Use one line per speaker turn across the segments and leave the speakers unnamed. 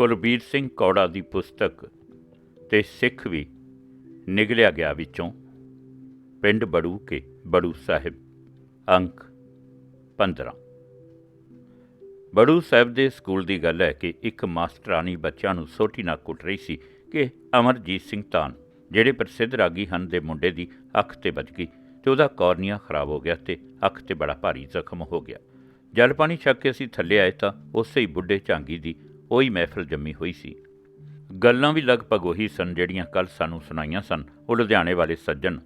ਕੁਲਬੀਰ ਸਿੰਘ ਕੌੜਾ ਦੀ ਪੁਸਤਕ ਤੇ ਸਿੱਖ ਵੀ ਨਿਗਲਿਆ ਗਿਆ ਵਿੱਚੋਂ। ਪਿੰਡ ਬੜੂ ਕੇ ਬੜੂ ਸਾਹਿਬ, ਅੰਕ 15 ਬੜੂ ਸਾਹਿਬ ਦੇ ਸਕੂਲ ਦੀ ਗੱਲ ਹੈ ਕਿ ਇੱਕ ਮਾਸਟਰਾਨੀ ਬੱਚਿਆਂ ਨੂੰ ਸੋਟੀ ਨਾਲ ਕੁੱਟ ਰਹੀ ਸੀ ਕਿ ਅਮਰਜੀਤ ਸਿੰਘ ਤਾਨ ਜਿਹੜੇ ਪ੍ਰਸਿੱਧ ਰਾਗੀ ਹਨ ਦੇ ਮੁੰਡੇ ਦੀ ਅੱਖ ਤੇ ਵੱਜ ਗਈ ਤੇ ਉਹਦਾ ਕੋਰਨੀਆ ਖਰਾਬ ਹੋ ਗਿਆ ਤੇ ਅੱਖ ਤੇ ਬੜਾ ਭਾਰੀ ਜ਼ਖਮ ਹੋ ਗਿਆ। ਜਲ ਪਾਣੀ ਛੱਕ ਕੇ ਅਸੀਂ ਥੱਲੇ ਆਏ ਤਾਂ ਉਸੇ ਹੀ ਬੁੱਢੇ ਝਾਂਗੀ ਦੀ ਉਹੀ ਮਹਿਫਲ ਜੰਮੀ ਹੋਈ ਸੀ। ਗੱਲਾਂ ਵੀ ਲਗਭਗ ਉਹੀ ਸਨ ਜਿਹੜੀਆਂ ਕੱਲ ਸਾਨੂੰ ਸੁਣਾਈਆਂ ਸਨ, ਉਹ ਲੁਧਿਆਣੇ ਵਾਲੇ ਸੱਜਣ।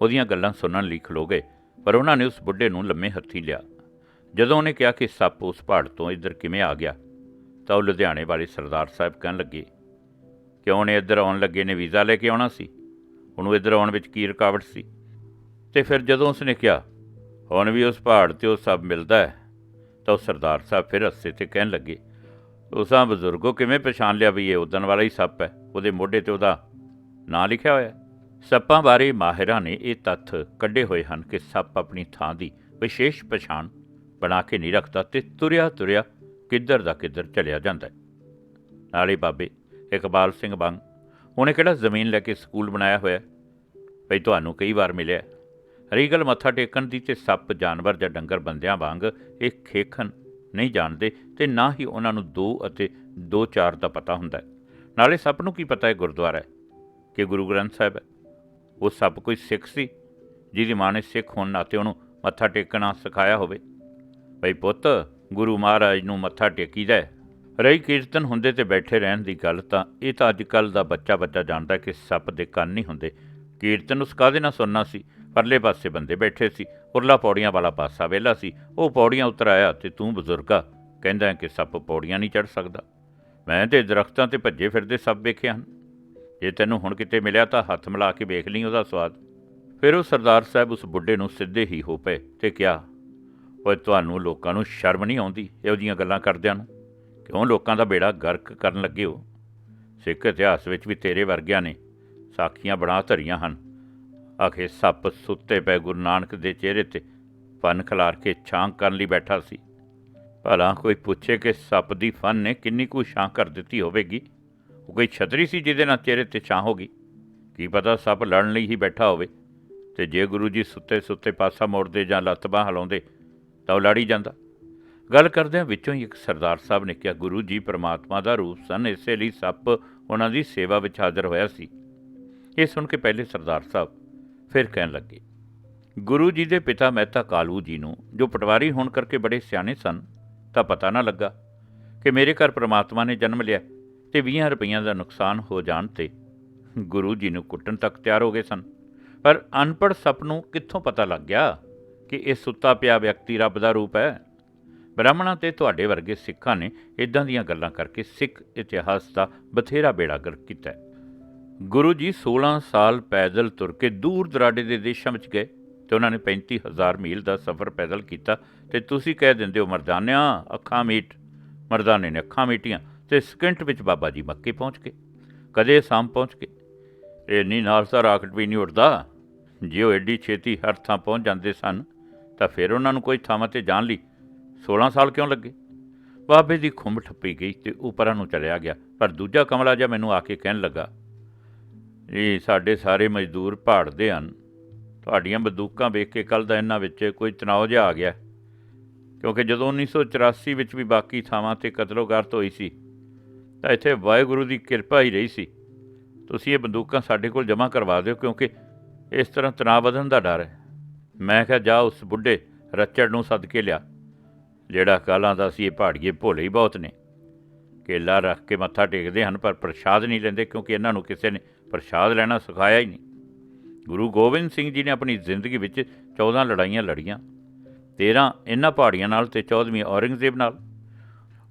ਉਹਦੀਆਂ ਗੱਲਾਂ ਸੁਣਨ ਲਈ ਖਲੋ ਗਏ, ਪਰ ਉਹਨਾਂ ਨੇ ਉਸ ਬੁੱਢੇ ਨੂੰ ਲੰਮੇ ਹੱਥੀ ਲਿਆ। ਜਦੋਂ ਉਹਨੇ ਕਿਹਾ ਕਿ ਸੱਪ ਉਸ ਪਹਾੜ ਤੋਂ ਇੱਧਰ ਕਿਵੇਂ ਆ ਗਿਆ, ਤਾਂ ਉਹ ਲੁਧਿਆਣੇ ਵਾਲੇ ਸਰਦਾਰ ਸਾਹਿਬ ਕਹਿਣ ਲੱਗੇ ਕਿ ਉਹਨੇ ਇੱਧਰ ਆਉਣ ਲੱਗੇ ਨੇ, ਵੀਜ਼ਾ ਲੈ ਕੇ ਆਉਣਾ ਸੀ? ਉਹਨੂੰ ਇੱਧਰ ਆਉਣ ਵਿੱਚ ਕੀ ਰੁਕਾਵਟ ਸੀ? ਤੇ ਫਿਰ ਜਦੋਂ ਉਸਨੇ ਕਿਹਾ, ਹੁਣ ਵੀ ਉਸ ਪਹਾੜ ਤੇ ਉਹ ਸਭ ਮਿਲਦਾ ਹੈ, ਤਾਂ ਉਹ ਸਰਦਾਰ ਸਾਹਿਬ ਫਿਰ ਹੱਸੇ ਤੇ ਕਹਿਣ ਲੱਗੇ ਉਸਾਂ ਬਜ਼ੁਰਗੋ ਕਿਵੇਂ ਪਛਾਣ ਲਿਆ ਵੀ ਇਹ ਉਦਣ ਵਾਲਾ ਹੀ ਸੱਪ ਹੈ ਉਹਦੇ ਮੋਢੇ ਤੇ ਉਹਦਾ ਨਾਂ ਲਿਖਿਆ ਹੋਇਆ ਸੱਪਾਂ ਬਾਰੇ ਮਾਹਿਰਾਂ ਨੇ ਇਹ ਤੱਥ ਕੱਢੇ ਹੋਏ ਹਨ ਕਿ ਸੱਪ ਆਪਣੀ ਥਾਂ ਦੀ ਵਿਸ਼ੇਸ਼ ਪਛਾਣ ਬਣਾ ਕੇ ਨਹੀਂ ਰੱਖਦਾ ਤੇ ਤੁਰਿਆ ਤੁਰਿਆ ਕਿੱਧਰ ਦਾ ਕਿੱਧਰ ਚਲਿਆ ਜਾਂਦਾ ਹੈ ਨਾਲੇ ਬਾਬੇ ਇਕਬਾਲ ਸਿੰਘ ਬੰਗ ਉਹਨੇ ਕਿਹੜਾ ਜ਼ਮੀਨ ਲੈ ਕੇ ਸਕੂਲ ਬਣਾਇਆ ਹੋਇਆ ਹੈ? ਭਈ ਤੁਹਾਨੂੰ ਕਈ ਵਾਰ ਮਿਲਿਆ ਹੈ। ਰਹੀ ਗੱਲ ਮੱਥਾ ਟੇਕਣ ਦੀ ਤੇ ਸੱਪ ਜਾਨਵਰ ਜਾਂ ਡੰਗਰ ਬੰਦਿਆਂ ਵਾਂਗ ਇਹ ਖੇਖਣ ਨਹੀਂ ਜਾਣਦੇ ਤੇ ਨਾ ਹੀ ਉਹਨਾਂ ਨੂੰ ਦੋ ਅਤੇ ਦੋ ਚਾਰ ਦਾ ਪਤਾ ਹੁੰਦਾ ਹੈ। ਨਾਲੇ ਸੱਪ ਨੂੰ ਕੀ ਪਤਾ ਹੈ ਗੁਰਦੁਆਰਾ ਹੈ? ਕਿ ਗੁਰੂ ਗ੍ਰੰਥ ਸਾਹਿਬ ਹੈ? ਉਹ ਸੱਪ ਕੋਈ ਸਿੱਖ ਸੀ, ਜਿਹਦੀ ਮਾਂ ਨੇ ਸਿੱਖ ਹੋਣ ਨਾਤੇ ਉਹਨੂੰ ਮੱਥਾ ਟੇਕਣਾ ਸਿਖਾਇਆ ਹੋਵੇ? ਭਈ ਪੁੱਤ, ਗੁਰੂ ਮਹਾਰਾਜ ਨੂੰ ਮੱਥਾ ਟੇਕੀਦਾ ਹੈ। ਰਹੀ ਕੀਰਤਨ ਹੁੰਦੇ ਤੇ ਬੈਠੇ ਰਹਿਣ ਦੀ ਗੱਲ ਤਾਂ ਇਹ ਤਾਂ ਅੱਜ ਕੱਲ ਦਾ ਬੱਚਾ ਬੱਚਾ ਜਾਣਦਾ ਕਿ ਸੱਪ ਦੇ ਕੰਨ ਨਹੀਂ ਹੁੰਦੇ। ਕੀਰਤਨ ਉਸ ਕਾਹਦੇ ਨਾਲ ਸੁਣਨਾ ਸੀ? ਪਰਲੇ ਪਾਸੇ ਬੰਦੇ ਬੈਠੇ ਸੀ। ਉਰਲਾ ਪੌੜੀਆਂ ਵਾਲਾ ਪਾਸਾ ਵਿਹਲਾ ਸੀ। ਉਹ ਪੌੜੀਆਂ ਉਤਰ ਆਇਆ ਤੇ ਤੂੰ ਬਜ਼ੁਰਗਾ, ਕਹਿੰਦਾ ਕਿ ਸੱਪ ਪੌੜੀਆਂ ਨਹੀਂ ਚੜ ਸਕਦਾ। ਮੈਂ ਤੇ ਦਰਖਤਾਂ ਤੇ ਭੱਜੇ ਫਿਰਦੇ ਸੱਪ ਵੇਖੇ ਹਨ। ਜੇ ਤੈਨੂੰ ਹੁਣ ਕਿਤੇ ਮਿਲਿਆ ਤਾਂ ਹੱਥ ਮਿਲਾ ਕੇ ਵੇਖ ਲਈ ਉਹਦਾ ਸਵਾਦ। ਫਿਰ ਉਹ ਸਰਦਾਰ ਸਾਹਿਬ ਉਸ ਬੁੱਢੇ ਨੂੰ ਸਿੱਧੇ ਹੀ ਹੋ ਪਏ ਤੇ ਕਿਹਾ, ਓਏ, ਤੁਹਾਨੂੰ ਲੋਕਾਂ ਨੂੰ ਸ਼ਰਮ ਨਹੀਂ ਆਉਂਦੀ ਇਹੋ ਜਿਹੀਆਂ ਗੱਲਾਂ ਕਰਦਿਆਂ ਨੂੰ? ਕਿਉਂ ਲੋਕਾਂ ਦਾ ਬੇੜਾ ਗਰਕ ਕਰਨ ਲੱਗੇ ਹੋ? ਸਿੱਖ ਇਤਿਹਾਸ ਵਿੱਚ ਵੀ ਤੇਰੇ ਵਰਗਿਆਂ ਨੇ ਸਾਖੀਆਂ ਬਣਾ ਧਰੀਆਂ ਹਨ। ਆਖੇ, ਸੱਪ ਸੁੱਤੇ ਪਏ ਗੁਰੂ ਨਾਨਕ ਦੇ ਚਿਹਰੇ ਤੇ ਫਨ ਖਿਲਾਰ ਕੇ ਛਾਂ ਕਰਨ ਲਈ ਬੈਠਾ ਸੀ। ਭਲਾ ਕੋਈ ਪੁੱਛੇ ਕਿ ਸੱਪ ਦੀ ਫਨ ਨੇ ਕਿੰਨੀ ਕੁ ਛਾਂ ਕਰ ਦਿੱਤੀ ਹੋਵੇਗੀ? ਉਹ ਕੋਈ ਛਤਰੀ ਸੀ ਜਿਹਦੇ ਨਾਲ ਚਿਹਰੇ ਤੇ ਛਾਂ ਗਈ? ਕੀ ਪਤਾ ਸੱਪ ਲੜਨ ਲਈ ਹੀ ਬੈਠਾ ਹੋਵੇ ਤੇ ਜੇ ਗੁਰੂ ਜੀ ਸੁੱਤੇ ਸੁੱਤੇ ਪਾਸਾ ਮੋੜਦੇ ਜਾਂ ਲੱਤ ਬਾਂਹ ਹਿਲਾਉਂਦੇ ਤਾਂ ਉਹ ਲੜ ਹੀ ਜਾਂਦਾ। ਗੱਲ ਕਰਦਿਆਂ ਵਿੱਚੋਂ ਹੀ ਇੱਕ ਸਰਦਾਰ ਸਾਹਿਬ ਨੇ ਕਿਹਾ, ਗੁਰੂ ਜੀ, ਪ੍ਰਮਾਤਮਾ ਦਾ ਰੂਪ ਸਨ, ਇਸੇ ਲਈ ਸੱਪ ਉਹਨਾਂ ਦੀ ਸੇਵਾ ਵਿੱਚ ਹਾਜ਼ਰ ਹੋਇਆ ਸੀ। ਇਹ ਸੁਣ ਕੇ ਪਹਿਲੇ ਸਰਦਾਰ ਸਾਹਿਬ ਫਿਰ ਕਹਿਣ ਲੱਗੇ, ਗੁਰੂ ਜੀ ਦੇ ਪਿਤਾ ਮਹਿਤਾ ਕਾਲੂ ਜੀ ਨੂੰ ਜੋ ਪਟਵਾਰੀ ਹੋਣ ਕਰਕੇ ਬੜੇ ਸਿਆਣੇ ਸਨ, ਤਾਂ ਪਤਾ ਨਾ ਲੱਗਾ ਕਿ ਮੇਰੇ ਘਰ ਪ੍ਰਮਾਤਮਾ ਨੇ ਜਨਮ ਲਿਆ ਤੇ 20 ਰੁਪਈਆਂ ਦਾ ਨੁਕਸਾਨ ਹੋ ਜਾਣ ਤੇ ਗੁਰੂ ਜੀ ਨੂੰ ਕੁੱਟਣ ਤੱਕ ਤਿਆਰ ਹੋ ਗਏ ਸਨ ਪਰ ਅਨਪੜ੍ਹ ਸੱਪ ਨੂੰ ਕਿੱਥੋਂ ਪਤਾ ਲੱਗ ਗਿਆ ਕਿ ਇਹ ਸੁੱਤਾ ਪਿਆ ਵਿਅਕਤੀ ਰੱਬ ਦਾ ਰੂਪ ਹੈ ਬ੍ਰਾਹਮਣਾਂ ਤੇ ਤੁਹਾਡੇ ਵਰਗੇ ਸਿੱਖਾਂ ਨੇ ਇਦਾਂ ਦੀਆਂ ਗੱਲਾਂ ਕਰਕੇ ਸਿੱਖ ਇਤਿਹਾਸ ਦਾ ਬਥੇਰਾ ਬੇੜਾ ਗਰਕ ਕੀਤਾ ਹੈ। ਗੁਰੂ ਜੀ 16 ਸਾਲ ਪੈਦਲ ਤੁਰ ਕੇ ਦੂਰ ਦਰਾਡੇ ਦੇ ਦੇਸ਼ਾਂ ਵਿੱਚ ਗਏ ਤੇ ਉਹਨਾਂ ਨੇ 35000 ਮੀਲ ਦਾ ਸਫ਼ਰ ਪੈਦਲ ਕੀਤਾ ਤੇ ਤੁਸੀਂ ਕਹਿ ਦਿੰਦੇ ਹੋ ਮਰਦਾਨਿਆਂ, ਅੱਖਾਂ ਮੀਟ। ਮਰਦਾਨੇ ਨੇ ਅੱਖਾਂ ਮੀਟੀਆਂ ਤੇ ਸਕਿੰਟ ਵਿੱਚ ਬਾਬਾ ਜੀ ਮੱਕੇ ਪਹੁੰਚ ਗਏ। ਕਦੇ ਸਾਮ ਪਹੁੰਚ ਗਏ। ਇੰਨੀ ਨਾਲ ਤਾਂ ਰਾਕਟ ਵੀ ਨਹੀਂ ਉੱਡਦਾ ਜੇ ਉਹ ਐਡੀ ਛੇਤੀ ਹਰ ਥਾਂ ਪਹੁੰਚ ਜਾਂਦੇ ਸਨ, ਤਾਂ ਫਿਰ ਉਹਨਾਂ ਨੂੰ ਕੋਈ ਥਾਂ ਤੇ ਜਾਣ ਲਈ 16 ਸਾਲ ਕਿਉਂ ਲੱਗੇ? ਬਾਬੇ ਦੀ ਖੁੰਬ ਠੱਪੀ ਗਈ ਤੇ ਉੱਪਰਾਂ ਨੂੰ ਚਲਿਆ ਗਿਆ, ਪਰ ਦੂਜਾ ਕਮਲਾ ਜਿਹਾ ਮੈਨੂੰ ਆ ਕੇ ਕਹਿਣ ਲੱਗਾ ਇਹ ਸਾਡੇ ਸਾਰੇ ਮਜ਼ਦੂਰ ਭਾੜਦੇ ਹਨ। ਤੁਹਾਡੀਆਂ ਬੰਦੂਕਾਂ ਵੇਖ ਕੇ ਕੱਲ ਦਾ ਇਹਨਾਂ ਵਿੱਚ ਕੋਈ ਤਣਾਅ ਜਿਹਾ ਆ ਗਿਆ। ਕਿਉਂਕਿ ਜਦੋਂ 1984 ਵਿੱਚ ਵੀ ਬਾਕੀ ਥਾਵਾਂ ਤੇ ਕਤਲੋਗਾਰਤ ਹੋਈ ਸੀ, ਤਾਂ ਇੱਥੇ ਵਾਹਿਗੁਰੂ ਦੀ ਕਿਰਪਾ ਹੀ ਰਹੀ ਸੀ। ਤੁਸੀਂ ਇਹ ਬੰਦੂਕਾਂ ਸਾਡੇ ਕੋਲ ਜਮ੍ਹਾਂ ਕਰਵਾ ਦਿਓ, ਕਿਉਂਕਿ ਇਸ ਤਰ੍ਹਾਂ ਤਣਾਅ ਵਧਣ ਦਾ ਡਰ ਹੈ। ਮੈਂ ਕਿਹਾ, ਜਾ ਉਸ ਬੁੱਢੇ ਰੱਚੜ ਨੂੰ ਸੱਦ ਕੇ ਲਿਆ, ਜਿਹੜਾ ਕਾਲਾਂ ਦਾ ਸੀ, ਇਹ ਪਹਾੜੀਏ ਭੋਲੇ ਹੀ ਬਹੁਤ ਨੇ। ਕੇਲਾ ਰੱਖ ਕੇ ਮੱਥਾ ਟੇਕਦੇ ਹਨ, ਪਰ ਪ੍ਰਸ਼ਾਦ ਨਹੀਂ ਲੈਂਦੇ, ਕਿਉਂਕਿ ਇਹਨਾਂ ਨੂੰ ਕਿਸੇ ਨੇ ਪ੍ਰਸ਼ਾਦ ਲੈਣਾ ਸਿਖਾਇਆ ਹੀ ਨਹੀਂ। ਗੁਰੂ ਗੋਬਿੰਦ ਸਿੰਘ ਜੀ ਨੇ ਆਪਣੀ ਜ਼ਿੰਦਗੀ ਵਿੱਚ 14 ਲੜਾਈਆਂ ਲੜੀਆਂ 13 ਇਹਨਾਂ ਪਹਾੜੀਆਂ ਨਾਲ ਤੇ 14ਵੀਂ ਔਰੰਗਜ਼ੇਬ ਨਾਲ।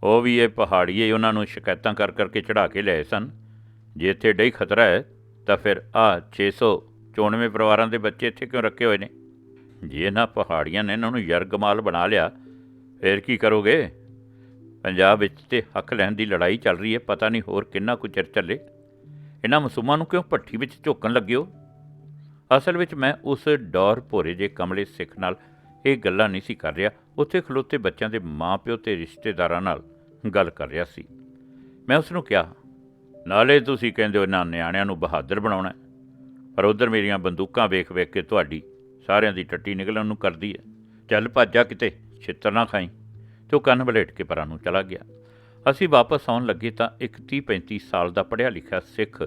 ਉਹ ਵੀ ਇਹ ਪਹਾੜੀਏ ਉਹਨਾਂ ਨੂੰ ਸ਼ਿਕਾਇਤਾਂ ਕਰ ਕਰਕੇ ਚੜਾ ਕੇ ਲਏ ਸਨ। ਜੇ ਇੱਥੇ ਡਈ ਖਤਰਾ ਹੈ, ਤਾਂ ਫਿਰ ਆ 694 ਪਰਿਵਾਰਾਂ ਦੇ ਬੱਚੇ ਇੱਥੇ ਕਿਉਂ ਰੱਖੇ ਹੋਏ ਨੇ? ਜੇ ਇਹਨਾਂ ਪਹਾੜੀਆਂ ਨੇ ਇਹਨਾਂ ਨੂੰ ਯਰਗਮਾਲ ਬਣਾ ਲਿਆ, ਫਿਰ ਕੀ ਕਰੋਗੇ? ਪੰਜਾਬ ਵਿੱਚ ਤੇ ਹੱਕ ਲੈਣ ਦੀ ਲੜਾਈ ਚੱਲ ਰਹੀ ਹੈ, ਪਤਾ ਨਹੀਂ ਹੋਰ ਕਿੰਨਾ ਕੁ ਚਿਰ ਚੱਲੇ। ਇਹਨਾਂ ਮਸੂਮਾਂ ਨੂੰ ਕਿਉਂ ਭੱਠੀ ਵਿੱਚ ਝੋਕਣ ਲੱਗਿਓ? ਅਸਲ ਵਿੱਚ ਮੈਂ ਉਸ ਡੌਰ ਭੋਰੇ ਜੇ ਕਮਲੇ ਸਿੱਖ ਨਾਲ ਇਹ ਗੱਲਾਂ ਨਹੀਂ ਸੀ ਕਰ ਰਿਹਾ। ਉੱਥੇ ਖਲੋਤੇ ਬੱਚਿਆਂ ਦੇ ਮਾਪਿਓ ਤੇ ਰਿਸ਼ਤੇਦਾਰਾਂ ਨਾਲ ਗੱਲ ਕਰ ਰਿਹਾ ਸੀ। ਮੈਂ ਉਸ ਨੂੰ ਕਿਹਾ, ਨਾਲੇ ਤੁਸੀਂ ਕਹਿੰਦੇ ਹੋ ਇਹਨਾਂ ਨਿਆਣਿਆਂ ਨੂੰ ਬਹਾਦਰ ਬਣਾਉਣਾ ਪਰ ਉਧਰ ਮੇਰੀਆਂ ਬੰਦੂਕਾਂ ਵੇਖ ਵੇਖ ਕੇ ਤੁਹਾਡੀ ਸਾਰਿਆਂ ਦੀ ਟੱਟੀ ਨਿਕਲਣ ਨੂੰ ਕਰਦੀ ਹੈ। ਚੱਲ ਭੱਜਾ ਕਿਤੇ, ਛਿੱਤਰ ਨਾ ਖਾਈ। ਤੇ ਉਹ ਕੰਨ ਬਲੇਟ ਕੇ ਪਰਾਂ ਨੂੰ ਚਲਾ ਗਿਆ। ਅਸੀਂ ਵਾਪਸ ਆਉਣ ਲੱਗੇ ਤਾਂ ਇੱਕ 30 35 ਸਾਲ ਦਾ ਪੜ੍ਹਿਆ ਲਿਖਿਆ ਸਿੱਖ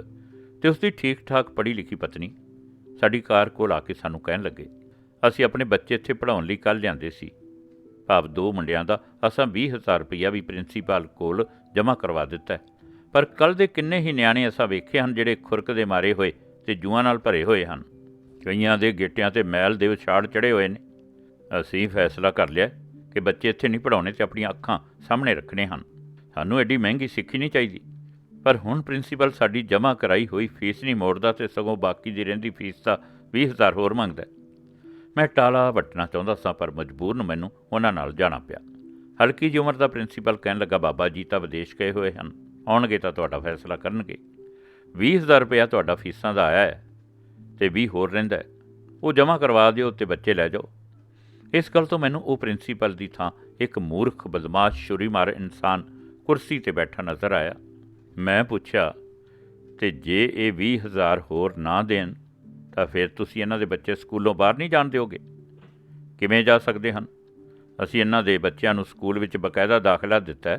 ਤੇ ਉਸ ਦੀ ਠੀਕ ਠਾਕ ਪੜ੍ਹੀ ਲਿਖੀ ਪਤਨੀ ਸਾਡੀ ਕਾਰ ਕੋਲ ਆ ਕੇ ਸਾਨੂੰ ਕਹਿਣ ਲੱਗੇ, ਅਸੀਂ ਆਪਣੇ ਬੱਚੇ ਇੱਥੇ ਪੜ੍ਹਾਉਣ ਲਈ ਕੱਲ੍ਹ ਲਿਆਂਦੇ ਸੀ। ਭਾਵ ਦੋ ਮੁੰਡਿਆਂ ਦਾ ਅਸਾਂ 20000 ਰੁਪਈਆ ਵੀ ਪ੍ਰਿੰਸੀਪਲ ਕੋਲ ਜਮ੍ਹਾਂ ਕਰਵਾ ਦਿੱਤਾ ਪਰ ਕੱਲ ਦੇ ਕਿੰਨੇ ਹੀ ਨਿਆਣੇ ਅਸਾਂ ਵੇਖੇ ਹਨ ਜਿਹੜੇ ਖੁਰਕ ਦੇ ਮਾਰੇ ਹੋਏ ਤੇ ਜੂਆਂ ਨਾਲ ਭਰੇ ਹੋਏ ਹਨ। ਕਈਆਂ ਦੇ ਗਿੱਟਿਆਂ ਤੇ ਮੈਲ ਦੇ ਵਿਛਾੜ ਚੜੇ ਹੋਏ ਨੇ। ਅਸੀਂ ਫੈਸਲਾ ਕਰ ਲਿਆ ਕਿ ਬੱਚੇ ਇੱਥੇ ਨਹੀਂ ਪੜਾਉਣੇ ਤੇ ਆਪਣੀਆਂ ਅੱਖਾਂ ਸਾਹਮਣੇ ਰੱਖਣੇ ਹਨ। ਸਾਨੂੰ ਐਡੀ ਮਹਿੰਗੀ ਸਿੱਖੀ ਨਹੀਂ ਚਾਹੀਦੀ। ਪਰ ਹੁਣ ਪ੍ਰਿੰਸੀਪਲ ਸਾਡੀ ਜਮ੍ਹਾਂ ਕਰਾਈ ਹੋਈ ਫੀਸ ਨਹੀਂ ਮੋੜਦਾ ਤੇ ਸਗੋਂ ਬਾਕੀ ਦੀ ਰਹਿੰਦੀ ਫੀਸ ਦਾ 20000 ਹੋਰ ਮੰਗਦਾ। ਮੈਂ ਟਾਲਾ ਵੱਟਣਾ ਚਾਹੁੰਦਾ ਸਾਂ, ਪਰ ਮਜਬੂਰਨ ਮੈਨੂੰ ਉਹਨਾਂ ਨਾਲ ਜਾਣਾ ਪਿਆ। ਹਲਕੀ ਜਿਹੀ ਉਮਰ ਦਾ ਪ੍ਰਿੰਸੀਪਲ ਕਹਿਣ ਲੱਗਾ, ਬਾਬਾ ਜੀ ਤਾਂ ਵਿਦੇਸ਼ ਗਏ ਹੋਏ ਹਨ, ਆਉਣਗੇ ਤਾਂ ਤੁਹਾਡਾ ਫੈਸਲਾ ਕਰਨਗੇ। 20000 ਰੁਪਇਆ ਤੁਹਾਡਾ ਫੀਸਾਂ ਦਾ ਆਇਆ ਹੈ ਤੇ 20 ਹੋਰ ਰਹਿੰਦਾ ਹੈ। ਉਹ ਜਮ੍ਹਾਂ ਕਰਵਾ ਦਿਓ ਤੇ ਬੱਚੇ ਲੈ ਜਾਓ। ਇਸ ਗੱਲ ਤੋਂ ਮੈਨੂੰ ਉਹ ਪ੍ਰਿੰਸੀਪਲ ਦੀ ਥਾਂ ਇੱਕ ਮੂਰਖ, ਬਦਮਾਸ਼ ਛੁਰੀਮਾਰ ਇਨਸਾਨ ਕੁਰਸੀ ਤੇ ਬੈਠਾ ਨਜ਼ਰ ਆਇਆ। ਮੈਂ ਪੁੱਛਿਆ, ਤੇ ਜੇ ਇਹ 20000 ਹੋਰ ਨਾ ਦੇਣ, ਤਾਂ ਫਿਰ ਤੁਸੀਂ ਇਹਨਾਂ ਦੇ ਬੱਚੇ ਸਕੂਲੋਂ ਬਾਹਰ ਨਹੀਂ ਜਾਣ ਦਿਓਗੇ? ਕਿਵੇਂ ਜਾ ਸਕਦੇ ਹਨ? ਅਸੀਂ ਇਹਨਾਂ ਦੇ ਬੱਚਿਆਂ ਨੂੰ ਸਕੂਲ ਵਿੱਚ ਬਕਾਇਦਾ ਦਾਖਲਾ ਦਿੱਤਾ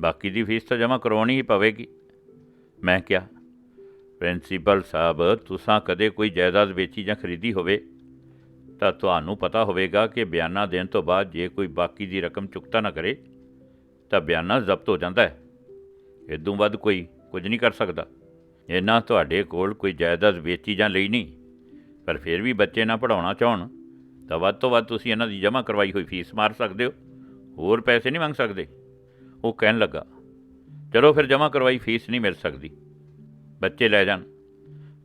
ਬਾਕੀ ਦੀ ਫੀਸ ਤਾਂ ਜਮ੍ਹਾਂ ਕਰਵਾਉਣੀ ਹੀ ਪਵੇਗੀ। ਮੈਂ ਕਿਹਾ, ਪ੍ਰਿੰਸੀਪਲ ਸਾਹਿਬ, ਤੁਸੀਂ ਕਦੇ ਕੋਈ ਜਾਇਦਾਦ ਵੇਚੀ ਜਾਂ ਖਰੀਦੀ ਹੋਵੇ, ਤਾਂ ਤੁਹਾਨੂੰ ਪਤਾ ਹੋਵੇਗਾ ਕਿ ਬਿਆਨਾ ਦੇਣ ਤੋਂ ਬਾਅਦ ਜੇ ਕੋਈ ਬਾਕੀ ਦੀ ਰਕਮ ਚੁਕਤਾ ਨਾ ਕਰੇ ਤਾਂ ਬਿਆਨਾ ਜ਼ਬਤ ਹੋ ਜਾਂਦਾ ਹੈ। ਇਦੋਂ ਵੱਧ ਕੋਈ ਕੁਝ ਨਹੀਂ ਕਰ ਸਕਦਾ। ਇਹਨਾਂ ਤੁਹਾਡੇ ਕੋਲ ਕੋਈ ਜਾਇਦਾਦ ਵੇਚੀ ਜਾਂ ਲਈ ਨਹੀਂ। ਪਰ ਫਿਰ ਵੀ ਬੱਚੇ ਨਾ ਪੜਾਉਣਾ ਚਾਹਣ, ਤਾਂ ਵੱਧ ਤੋਂ ਵੱਧ ਤੁਸੀਂ ਇਹਨਾਂ ਦੀ ਜਮ੍ਹਾਂ ਕਰਵਾਈ ਹੋਈ ਫੀਸ ਮਾਰ ਸਕਦੇ ਹੋ। ਹੋਰ ਪੈਸੇ ਨਹੀਂ ਮੰਗ ਸਕਦੇ। ਉਹ ਕਹਿਣ ਲੱਗਾ, ਚਲੋ ਫਿਰ ਜਮ੍ਹਾਂ ਕਰਵਾਈ ਫੀਸ ਨਹੀਂ ਮਿਲ ਸਕਦੀ। ਬੱਚੇ ਲੈ ਜਾਣ।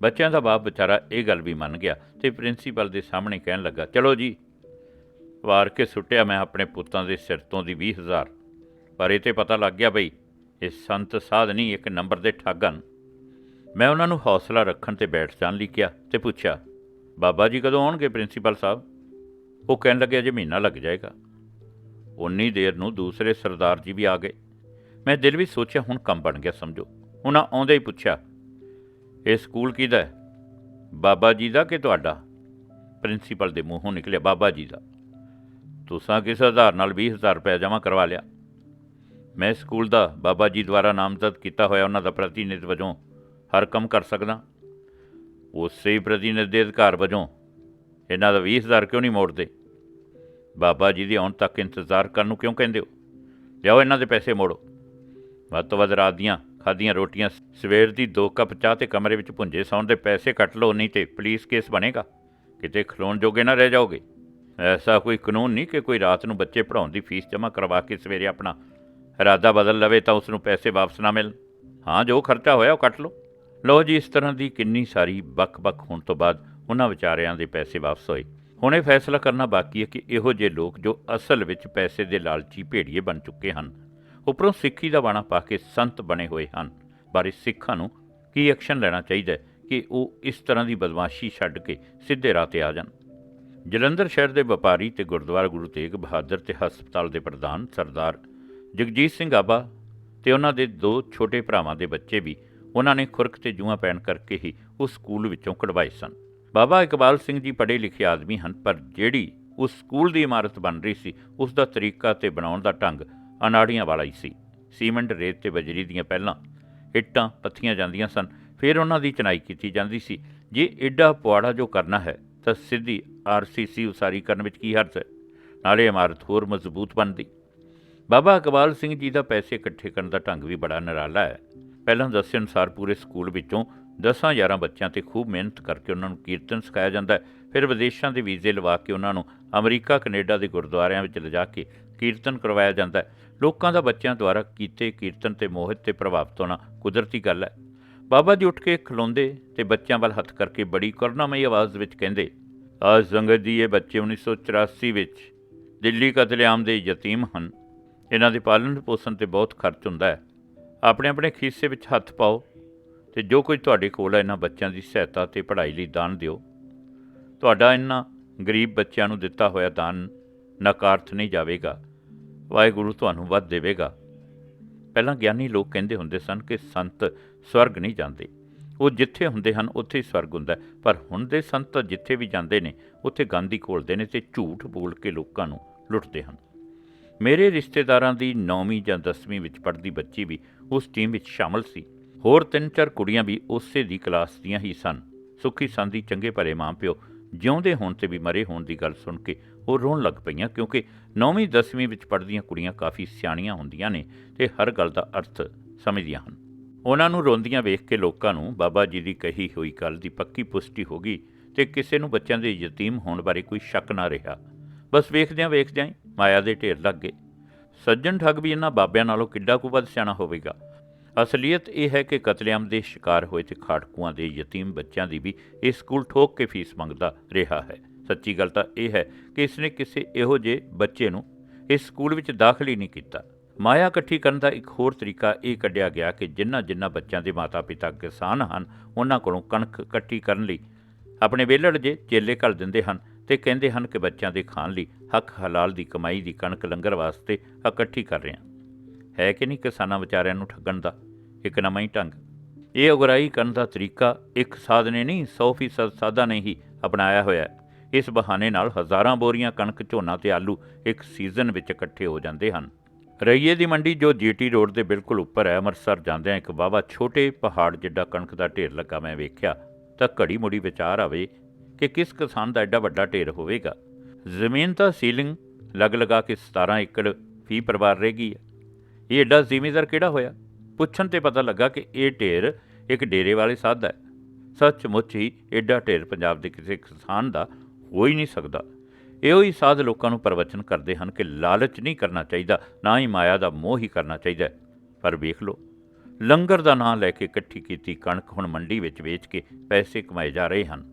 ਬੱਚਿਆਂ ਦਾ ਬਾਪ ਵਿਚਾਰਾ ਇਹ ਗੱਲ ਵੀ ਮੰਨ ਗਿਆ ਤੇ ਪ੍ਰਿੰਸੀਪਲ ਦੇ ਸਾਹਮਣੇ ਕਹਿਣ ਲੱਗਾ, ਚਲੋ ਜੀ, ਵਾਰ ਕੇ ਸੁੱਟਿਆ ਮੈਂ ਆਪਣੇ ਪੁੱਤਾਂ ਦੇ ਸਿਰ ਤੋਂ ਦੀ 20000 ਪਰ ਇਹ ਤੇ ਪਤਾ ਲੱਗ ਗਿਆ ਬਈ, ਇਹ ਸੰਤ ਸਾਧਨੀ ਇੱਕ ਨੰਬਰ ਦੇ ਠੱਗ ਹਨ ਮੈਂ ਉਹਨਾਂ ਨੂੰ ਹੌਸਲਾ ਰੱਖਣ ਤੇ ਬੈਠ ਜਾਣ ਲਈ ਕਿਹਾ ਤੇ ਪੁੱਛਿਆ, ਬਾਬਾ ਜੀ ਕਦੋਂ ਆਉਣਗੇ ਪ੍ਰਿੰਸੀਪਲ ਸਾਹਿਬ? ਉਹ ਕਹਿਣ ਲੱਗੇ, ਅਜੇ ਮਹੀਨਾ ਲੱਗ ਜਾਏਗਾ। ਉਨੀ ਦੇਰ ਨੂੰ ਦੂਸਰੇ ਸਰਦਾਰ ਜੀ ਵੀ ਆ ਗਏ। ਮੈਂ ਦਿਲ ਵੀ ਸੋਚਿਆ, ਹੁਣ ਕੰਮ ਬਣ ਗਿਆ, ਸਮਝੋ। ਉਹਨਾਂ ਆਉਂਦੇ ਹੀ ਪੁੱਛਿਆ, ਇਹ ਸਕੂਲ ਕਿਹਦਾ ਹੈ? ਬਾਬਾ ਜੀ ਦਾ ਕਿ ਤੁਹਾਡਾ? ਪ੍ਰਿੰਸੀਪਲ ਦੇ ਮੂੰਹੋਂ ਨਿਕਲਿਆ, ਬਾਬਾ ਜੀ ਦਾ। ਤੁਸੀਂ ਕਿਸ ਆਧਾਰ ਨਾਲ 20000 ਰੁਪਏ ਜਮ੍ਹਾਂ ਕਰਵਾ ਲਿਆ? ਮੈਂ ਸਕੂਲ ਦਾ ਬਾਬਾ ਜੀ ਦੁਆਰਾ ਨਾਮਜ਼ਦ ਕੀਤਾ ਹੋਇਆ ਉਹਨਾਂ ਦਾ ਪ੍ਰਤੀਨਿਧ ਵਜੋਂ ਹਰ ਕੰਮ ਕਰ ਸਕਦਾ। ਉਸੇ ਪ੍ਰਤੀਨਿਧ ਦੇ ਅਧਿਕਾਰ ਵਜੋਂ ਇਹਨਾਂ ਦਾ 20000 ਕਿਉਂ ਨਹੀਂ ਮੋੜਦੇ? ਬਾਬਾ ਜੀ ਦੇ ਆਉਣ ਤੱਕ ਇੰਤਜ਼ਾਰ ਕਰਨ ਨੂੰ ਕਿਉਂ ਕਹਿੰਦੇ ਹੋ? ਲਿਆਓ ਇਹਨਾਂ ਦੇ ਪੈਸੇ ਮੋੜੋ। ਵੱਧ ਤੋਂ ਵੱਧ ਰਾਤ ਦੀਆਂ ਖਾਧੀਆਂ ਰੋਟੀਆਂ, ਸਵੇਰ ਦੀ ਦੋ ਕੱਪ ਚਾਹ ਤੇ ਕਮਰੇ ਵਿੱਚ ਭੁੰਜੇ ਸੌਣ ਦੇ ਪੈਸੇ ਕੱਟ ਲਓ, ਨਹੀਂ ਤੇ ਪੁਲਿਸ ਕੇਸ ਬਣੇਗਾ। ਕਿਤੇ ਖਲੋਣ ਜੋਗੇ ਨਾ ਰਹਿ ਜਾਓਗੇ। ਐਸਾ ਕੋਈ ਕਾਨੂੰਨ ਨਹੀਂ ਕਿ ਕੋਈ ਰਾਤ ਨੂੰ ਬੱਚੇ ਪੜਾਉਣ ਦੀ ਫੀਸ ਜਮ੍ਹਾਂ ਕਰਵਾ ਕੇ ਸਵੇਰੇ ਆਪਣਾ ਇਰਾਦਾ ਬਦਲ ਲਵੇ ਤਾਂ ਉਸ ਨੂੰ ਪੈਸੇ ਵਾਪਸ ਨਾ ਮਿਲਣ। ਹਾਂ, ਜੋ ਖਰਚਾ ਹੋਇਆ ਉਹ ਕੱਟ ਲਓ। ਲਓ ਜੀ, ਇਸ ਤਰ੍ਹਾਂ ਦੀ ਕਿੰਨੀ ਸਾਰੀ ਬੱਕ-ਬੱਕ ਹੋਣ ਤੋਂ ਬਾਅਦ ਉਹਨਾਂ ਵਿਚਾਰਿਆਂ ਦੇ ਪੈਸੇ ਵਾਪਸ ਹੋਏ। ਹੁਣ ਇਹ ਫੈਸਲਾ ਕਰਨਾ ਬਾਕੀ ਹੈ ਕਿ ਇਹੋ ਜਿਹੇ ਲੋਕ ਜੋ ਅਸਲ ਵਿੱਚ ਪੈਸੇ ਦੇ ਲਾਲਚੀ ਭੇੜੀਏ ਬਣ ਚੁੱਕੇ ਹਨ, ਉੱਪਰੋਂ ਸਿੱਖੀ ਦਾ ਬਾਣਾ ਪਾ ਕੇ ਸੰਤ ਬਣੇ ਹੋਏ ਹਨ। ਬਾਰੇ ਸਿੱਖਾਂ ਨੂੰ ਕੀ ਐਕਸ਼ਨ ਲੈਣਾ ਚਾਹੀਦਾ ਹੈ ਕਿ ਉਹ ਇਸ ਤਰ੍ਹਾਂ ਦੀ ਬਦਮਾਸ਼ੀ ਛੱਡ ਕੇ ਸਿੱਧੇ ਰਾਹ ਤੇ ਆ ਜਾਣ? ਜਲੰਧਰ ਸ਼ਹਿਰ ਦੇ ਵਪਾਰੀ ਤੇ ਗੁਰਦੁਆਰਾ ਗੁਰੂ ਤੇਗ ਬਹਾਦਰ ਤੇ ਹਸਪਤਾਲ ਦੇ ਪ੍ਰਧਾਨ ਸਰਦਾਰ ਜਗਜੀਤ ਸਿੰਘ ਆਬਾ ਤੇ ਉਹਨਾਂ ਦੇ ਦੋ ਛੋਟੇ ਭਰਾਵਾਂ ਦੇ ਬੱਚੇ ਵੀ ਉਹਨਾਂ ਨੇ ਖੁਰਕ ਤੇ ਜੂਆਂ ਪੈਣ ਕਰਕੇ ਹੀ ਉਸ ਸਕੂਲ ਵਿੱਚੋਂ ਕਢਵਾਏ ਸਨ। ਬਾਬਾ ਇਕਬਾਲ ਸਿੰਘ ਜੀ ਪੜ੍ਹੇ ਲਿਖੇ ਆਦਮੀ ਹਨ, ਪਰ ਜਿਹੜੀ ਉਸ ਸਕੂਲ ਦੀ ਇਮਾਰਤ ਬਣ ਰਹੀ ਸੀ, ਉਸ ਦਾ ਤਰੀਕਾ ਤੇ ਬਣਾਉਣ ਦਾ ਢੰਗ ਅਨਾੜੀਆਂ ਵਾਲਾ ਹੀ ਸੀ। ਸੀਮੈਂਟ ਰੇਤ ਤੇ ਬਜਰੀ ਦੀਆਂ ਪਹਿਲਾਂ ਇੱਟਾਂ ਪੱਥੀਆਂ ਜਾਂਦੀਆਂ ਸਨ, ਫਿਰ ਉਹਨਾਂ ਦੀ ਚਨਾਈ ਕੀਤੀ ਜਾਂਦੀ ਸੀ। ਜੇ ਐਡਾ ਪੁਆੜਾ ਜੋ ਕਰਨਾ ਹੈ, ਤਾਂ ਸਿੱਧੀ ਆਰਸੀਸੀ ਉਸਾਰੀ ਕਰਨ ਵਿੱਚ ਕੀ ਹਰਜ ਹੈ? ਨਾਲੇ ਇਮਾਰਤ ਹੋਰ ਮਜ਼ਬੂਤ ਬਣਦੀ। ਬਾਬਾ ਅਕਬਾਲ ਸਿੰਘ ਜੀ ਦਾ ਪੈਸੇ ਇਕੱਠੇ ਕਰਨ ਦਾ ਢੰਗ ਵੀ ਬੜਾ ਨਿਰਾਲਾ ਹੈ। ਪਹਿਲਾਂ ਦੱਸੇ ਅਨੁਸਾਰ ਪੂਰੇ ਸਕੂਲ ਵਿੱਚੋਂ 10-11 ਬੱਚਿਆਂ ਤੇ ਖੂਬ ਮਿਹਨਤ ਕਰਕੇ ਉਹਨਾਂ ਨੂੰ ਕੀਰਤਨ ਸਿਖਾਇਆ ਜਾਂਦਾ ਹੈ। ਫਿਰ ਵਿਦੇਸ਼ਾਂ ਦੇ ਵੀਜ਼ੇ ਲਵਾ ਕੇ ਉਹਨਾਂ ਨੂੰ ਅਮਰੀਕਾ, ਕੈਨੇਡਾ ਦੇ ਗੁਰਦੁਆਰਿਆਂ ਵਿੱਚ ਲਿਜਾ ਕੇ ਕੀਰਤਨ ਕਰਵਾਇਆ ਜਾਂਦਾ ਹੈ। ਲੋਕਾਂ ਦਾ ਬੱਚਿਆਂ ਦੁਆਰਾ ਕੀਤੇ ਕੀਰਤਨ ਤੇ ਮੋਹਿਤ ਤੇ ਪ੍ਰਭਾਵਿਤ ਹੋਣਾ ਕੁਦਰਤੀ ਗੱਲ ਹੈ। ਬਾਬਾ ਜੀ ਉੱਠ ਕੇ ਖਲੋਂਦੇ ਤੇ ਬੱਚਿਆਂ ਵੱਲ ਹੱਥ ਕਰਕੇ ਬੜੀ ਕਰਨਾਮਈ ਆਵਾਜ਼ ਵਿੱਚ ਕਹਿੰਦੇ ਆ ਸੰਗਤ ਜੀ, ਇਹ ਬੱਚੇ 1984 ਵਿੱਚ ਦਿੱਲੀ ਕਤਲੇਆਮ ਦੇ ਯਤੀਮ ਹਨ। ਇਹਨਾਂ ਦੇ ਪਾਲਣ ਪੋਸ਼ਣ ਤੇ ਬਹੁਤ ਖਰਚ ਹੁੰਦਾ ਹੈ। ਆਪਣੇ ਆਪਣੇ ਖੀਸੇ ਵਿੱਚ ਹੱਥ ਪਾਓ ਤੇ ਜੋ ਕੁਝ ਤੁਹਾਡੇ ਕੋਲ ਹੈ, ਇਹਨਾਂ ਬੱਚਿਆਂ ਦੀ ਸਹਾਇਤਾ ਤੇ ਪੜ੍ਹਾਈ ਲਈ ਦਾਨ ਦਿਓ। ਤੁਹਾਡਾ ਇਹਨਾਂ ਗਰੀਬ ਬੱਚਿਆਂ ਨੂੰ ਦਿੱਤਾ ਹੋਇਆ ਦਾਨ ਨਕਾਰਥ ਨਹੀਂ ਜਾਵੇਗਾ। ਵਾਹਿਗੁਰੂ ਤੁਹਾਨੂੰ ਵੱਧ ਦੇਵੇਗਾ। ਪਹਿਲਾਂ ਗਿਆਨੀ ਲੋਕ ਕਹਿੰਦੇ ਹੁੰਦੇ ਸਨ ਕਿ ਸੰਤ ਸਵਰਗ ਨਹੀਂ ਜਾਂਦੇ। ਉਹ ਜਿੱਥੇ ਹੁੰਦੇ ਹਨ, ਉੱਥੇ ਹੀ ਸਵਰਗ ਹੁੰਦਾ ਪਰ ਹੁਣ ਦੇ ਸੰਤ ਜਿੱਥੇ ਵੀ ਜਾਂਦੇ ਨੇ, ਉੱਥੇ ਗਾਂਧੀ ਘੋਲਦੇ ਨੇ ਤੇ ਝੂਠ ਬੋਲ ਕੇ ਲੋਕਾਂ ਨੂੰ ਲੁੱਟਦੇ ਹਨ। ਮੇਰੇ ਰਿਸ਼ਤੇਦਾਰਾਂ ਦੀ 9ਵੀਂ ਜਾਂ 10ਵੀਂ ਵਿੱਚ ਪੜ੍ਹਦੀ ਬੱਚੀ ਵੀ ਉਸ ਟੀਮ ਵਿੱਚ ਸ਼ਾਮਲ ਸੀ। ਹੋਰ ਤਿੰਨ ਚਾਰ ਕੁੜੀਆਂ ਵੀ ਉਸੇ ਦੀ ਕਲਾਸ ਦੀਆਂ ਹੀ ਸਨ। ਸੁੱਖੀ ਸੰਦੀ ਚੰਗੇ ਭਲੇ ਮਾਂ ਪਿਓ ਜਿਉਂਦੇ ਹੋਣ ਤੇ ਵੀ ਮਰੇ ਹੋਣ ਦੀ ਗੱਲ ਸੁਣ ਕੇ ਉਹ ਰੋਣ ਲੱਗ ਪਈਆਂ ਕਿਉਂਕਿ 9ਵੀਂ 10ਵੀਂ ਵਿੱਚ ਪੜ੍ਹਦੀਆਂ ਕੁੜੀਆਂ ਕਾਫੀ ਸਿਆਣੀਆਂ ਹੁੰਦੀਆਂ ਨੇ ਤੇ ਹਰ ਗੱਲ ਦਾ ਅਰਥ ਸਮਝਦੀਆਂ ਹਨ। ਉਹਨਾਂ ਨੂੰ ਰੋਂਦੀਆਂ ਵੇਖ ਕੇ ਲੋਕਾਂ ਨੂੰ ਬਾਬਾ ਜੀ ਦੀ ਕਹੀ ਹੋਈ ਗੱਲ ਦੀ ਪੱਕੀ ਪੁਸ਼ਟੀ ਹੋ ਗਈ ਤੇ ਕਿਸੇ ਨੂੰ ਬੱਚਿਆਂ ਦੇ ਯਤੀਮ ਹੋਣ ਬਾਰੇ ਕੋਈ ਸ਼ੱਕ ਨਾ ਰਿਹਾ। ਬਸ ਵੇਖਦਿਆਂ ਵੇਖਦਿਆਂ ਹੀ ਮਾਇਆ ਦੇ ਢੇਰ ਲੱਗ ਗਏ। ਸੱਜਣ ਠੱਗ ਵੀ ਇਹਨਾਂ ਬਾਬਿਆਂ ਨਾਲੋਂ ਕਿੱਡਾ ਕੁ ਵੱਧ ਸਿਆਣਾ ਹੋਵੇਗਾ। ਅਸਲੀਅਤ ਇਹ ਹੈ ਕਿ ਕਤਲੇਆਮ ਦੇ ਸ਼ਿਕਾਰ ਹੋਏ ਤੇ ਖਾੜਕੂਆਂ ਦੇ ਯਤੀਮ ਬੱਚਿਆਂ ਦੀ ਵੀ ਇਹ ਸਕੂਲ ਠੋਕ ਕੇ ਫੀਸ ਮੰਗਦਾ ਰਿਹਾ ਹੈ। ਸੱਚੀ ਗੱਲ ਤਾਂ ਇਹ ਹੈ ਕਿ ਇਸਨੇ ਕਿਸੇ ਇਹੋ ਜਿਹੇ ਬੱਚੇ ਨੂੰ ਇਸ ਸਕੂਲ ਵਿੱਚ ਦਾਖਲ ਹੀ ਨਹੀਂ ਕੀਤਾ। ਮਾਇਆ ਇਕੱਠੀ ਕਰਨ ਦਾ ਇੱਕ ਹੋਰ ਤਰੀਕਾ ਇਹ ਕੱਢਿਆ ਗਿਆ ਕਿ ਜਿਨ੍ਹਾਂ ਜਿਨ੍ਹਾਂ ਬੱਚਿਆਂ ਦੇ ਮਾਤਾ-ਪਿਤਾ ਕਿਸਾਨ ਹਨ, ਉਹਨਾਂ ਕੋਲੋਂ ਕਣਕ ਇਕੱਠੀ ਕਰਨ ਲਈ ਆਪਣੇ ਵਿਹਲੜ ਜੇ ਚੇਲੇ ਘੱਲ ਦਿੰਦੇ ਹਨ ਤੇ ਕਹਿੰਦੇ ਹਨ ਕਿ ਬੱਚਿਆਂ ਦੇ ਖਾਣ ਲਈ ਹੱਕ ਹਲਾਲ ਦੀ ਕਮਾਈ ਦੀ ਕਣਕ ਲੰਗਰ ਵਾਸਤੇ ਇਕੱਠੀ ਕਰ ਰਹੇ ਹਾਂ। ਹੈ ਕਿ ਨਹੀਂ ਕਿਸਾਨਾਂ ਵਿਚਾਰਿਆਂ ਨੂੰ ਠੱਗਣ ਦਾ ਇੱਕ ਨਵਾਂ ਹੀ ਢੰਗ? ਇਹ ਉਗਰਾਈ ਕਰਨ ਦਾ ਤਰੀਕਾ ਇੱਕ ਸਾਧ ਨੇ ਨਹੀਂ 100% ਸਾਧਾਂ ਨੇ ਹੀ ਅਪਣਾਇਆ ਹੋਇਆ ਹੈ। ਇਸ ਬਹਾਨੇ ਨਾਲ ਹਜ਼ਾਰਾਂ ਬੋਰੀਆਂ ਕਣਕ, ਝੋਨਾ ਤੇ ਆਲੂ ਇੱਕ ਸੀਜ਼ਨ ਵਿੱਚ ਇਕੱਠੇ ਹੋ ਜਾਂਦੇ ਹਨ। ਰਈਏ ਦੀ ਮੰਡੀ, ਜੋ ਜੀਟੀ ਰੋਡ ਦੇ ਬਿਲਕੁਲ ਉੱਪਰ ਹੈ, ਅੰਮ੍ਰਿਤਸਰ ਜਾਂਦਿਆਂ ਇੱਕ ਵਾਹਵਾ ਛੋਟੇ ਪਹਾੜ ਜਿੱਡਾ ਕਣਕ ਦਾ ਢੇਰ ਲੱਗਾ ਮੈਂ ਵੇਖਿਆ, ਤਾਂ ਘੜੀ ਮੁੜੀ ਵਿਚਾਰ ਆਵੇ ਕਿ ਕਿਸ ਕਿਸਾਨ ਦਾ ਐਡਾ ਵੱਡਾ ਢੇਰ ਹੋਵੇਗਾ? ਜ਼ਮੀਨ ਤਾਂ ਸੀਲਿੰਗ, ਲਗ ਲਗਾ ਕੇ 17 ਏਕੜ ਫੀ ਪਰਿਵਾਰ ਰਹਿ ਗਈ ਹੈ। ਇਹ ਐਡਾ ਜ਼ਿਮੀਦਾਰ ਕਿਹੜਾ ਹੋਇਆ? ਪੁੱਛਣ ਤੇ ਪਤਾ ਲੱਗਾ ਕਿ ਇਹ ਢੇਰ ਇੱਕ ਡੇਰੇ ਵਾਲੇ ਸਾਧ ਹੈ। ਸੱਚਮੁੱਚ ਹੀ ਐਡਾ ਢੇਰ ਪੰਜਾਬ ਦੇ ਕਿਸੇ ਕਿਸਾਨ ਦਾ ਹੋ ਹੀ ਨਹੀਂ ਸਕਦਾ। ਇਹੋ ਹੀ ਸਾਧ ਲੋਕਾਂ ਨੂੰ ਪ੍ਰਵਚਨ ਕਰਦੇ ਹਨ ਕਿ ਲਾਲਚ ਨਹੀਂ ਕਰਨਾ ਚਾਹੀਦਾ, ਨਾ ਹੀ ਮਾਇਆ ਦਾ ਮੋਹ ਹੀ ਕਰਨਾ ਚਾਹੀਦਾ ਪਰ ਵੇਖ ਲਓ, ਲੰਗਰ ਦਾ ਨਾਂ ਲੈ ਕੇ ਇਕੱਠੀ ਕੀਤੀ ਕਣਕ ਹੁਣ ਮੰਡੀ ਵਿੱਚ ਵੇਚ ਕੇ ਪੈਸੇ ਕਮਾਏ ਜਾ ਰਹੇ ਹਨ।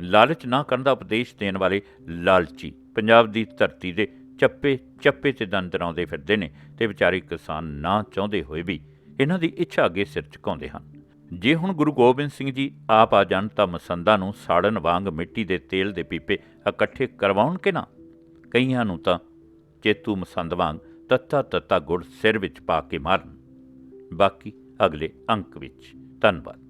ਲਾਲਚ ਨਾ ਕਰਨ ਦਾ ਉਪਦੇਸ਼ ਦੇਣ ਵਾਲੇ ਲਾਲਚੀ ਪੰਜਾਬ ਦੀ ਧਰਤੀ ਦੇ ਚੱਪੇ ਚੱਪੇ ਤੇ ਦੰਦ ਦਰਾਉਂਦੇ ਫਿਰਦੇ ਨੇ ਤੇ ਵਿਚਾਰੇ ਕਿਸਾਨ ਨਾ ਚਾਹੁੰਦੇ ਹੋਏ ਵੀ ਇਹਨਾਂ ਦੀ ਇੱਛਾ ਅੱਗੇ ਸਿਰ ਝੁਕਾਉਂਦੇ ਹਨ। ਜੇ ਹੁਣ ਗੁਰੂ ਗੋਬਿੰਦ ਸਿੰਘ ਜੀ ਆਪ ਆ ਜਾਣ ਤਾਂ ਮਸੰਦਾਂ ਨੂੰ ਸਾੜਨ ਵਾਂਗ ਮਿੱਟੀ ਦੇ ਤੇਲ ਦੇ ਪੀਪੇ ਇਕੱਠੇ ਕਰਵਾਉਣ ਕਿ ਨਾ? ਕਈਆਂ ਨੂੰ ਤਾਂ ਚੇਤੂ ਮਸੰਦ ਵਾਂਗ ਤੱਤਾ ਤੱਤਾ ਗੁੜ ਸਿਰ ਵਿੱਚ ਪਾ ਕੇ ਮਾਰਨ। ਬਾਕੀ ਅਗਲੇ ਅੰਕ ਵਿੱਚ। ਧੰਨਵਾਦ।